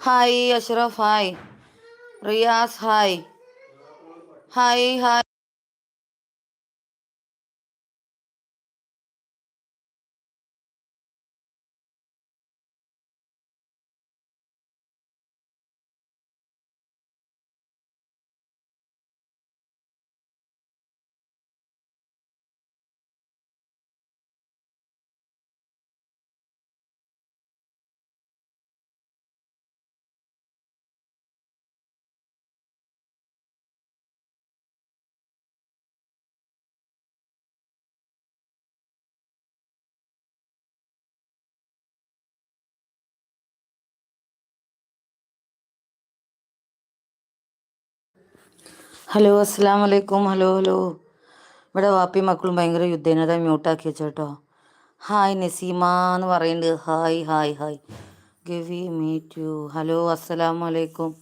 Hi Ashraf hi Riyas hi hi hi hello അസ്സാം വലൈക്കും hello hello. ഇവിടെ വാപ്പി മക്കളും ഭയങ്കര യുദ്ധേന. അതാ മ്യൂട്ടാക്കി വെച്ചോട്ടോ. ഹായ് നസീമ എന്ന് പറയുന്നുണ്ട് ഹായ് ഹായ് ഹായ്. ഗവി മീറ്റ് യു ഹലോ അസ്സലാം വലൈക്കും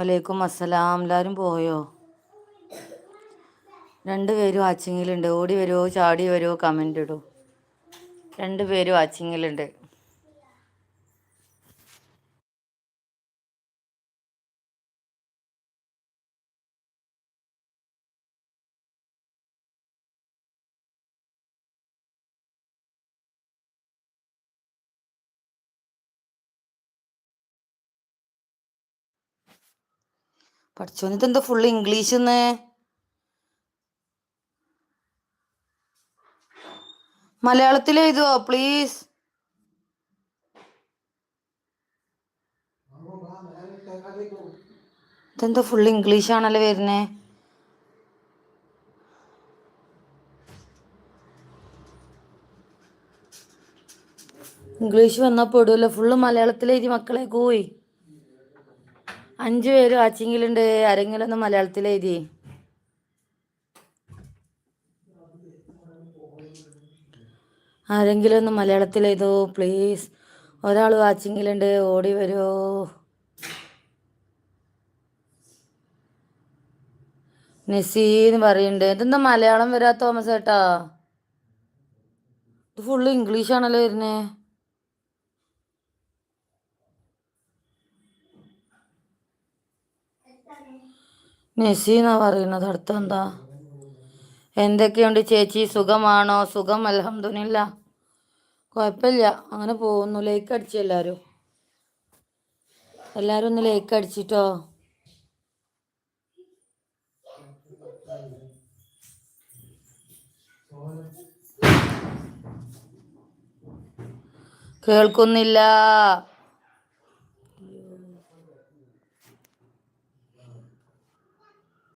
വലൈക്കും അസ്സലാം. എല്ലാവരും പോയോ? രണ്ട് പേര് വാച്ചിങ്ങിലുണ്ട് ഓടി വരുമോ ചാടി വരുമോ കമന്റ് ഇടും. രണ്ട് പേര് വാച്ചിങ്ങിലുണ്ട് പഠിച്ചോന്നിട്ട് എന്താ ഫുള്ള് ഇംഗ്ലീഷ് എന്ന് മലയാളത്തിൽ എഴുതുവോ പ്ലീസ് ഇതെന്താ ഫുള്ള് ഇംഗ്ലീഷ് ആണല്ലോ വരുന്നേ? ഇംഗ്ലീഷ് വന്നാൽ പെടുമല്ലോ ഫുള്ള് മലയാളത്തിൽ എഴുതി മക്കളെ പോയി. അഞ്ചു പേര് വാച്ചിങ്ങിലുണ്ട്. ആരെങ്കിലും ഒന്ന് മലയാളത്തിൽ എഴുതി ആരെങ്കിലും ഒന്ന് മലയാളത്തിൽ എഴുതോ പ്ലീസ് ഒരാൾ വാച്ചിങ്ങിലുണ്ട്. ഓടി വരുമോ നസീന്ന് പറയുന്നുണ്ട്. ഇതെന്താ മലയാളം വരാ തോമസ് ഏട്ടാ ഇത് ഫുള്ള് ഇംഗ്ലീഷ് ആണല്ലോ വരുന്നേ എന്നാ പറയുന്നത് അടുത്ത എന്താ? എന്തൊക്കെയുണ്ട് ചേച്ചി? സുഖമാണോ? സുഖം അലഹമില്ല കുഴപ്പമില്ല. അങ്ങനെ പോകുന്നു. ലേക്ക് അടിച്ചു എല്ലാവരും എല്ലാവരും ഒന്ന് ലേക്ക് അടിച്ചിട്ടോ? കേൾക്കുന്നില്ല.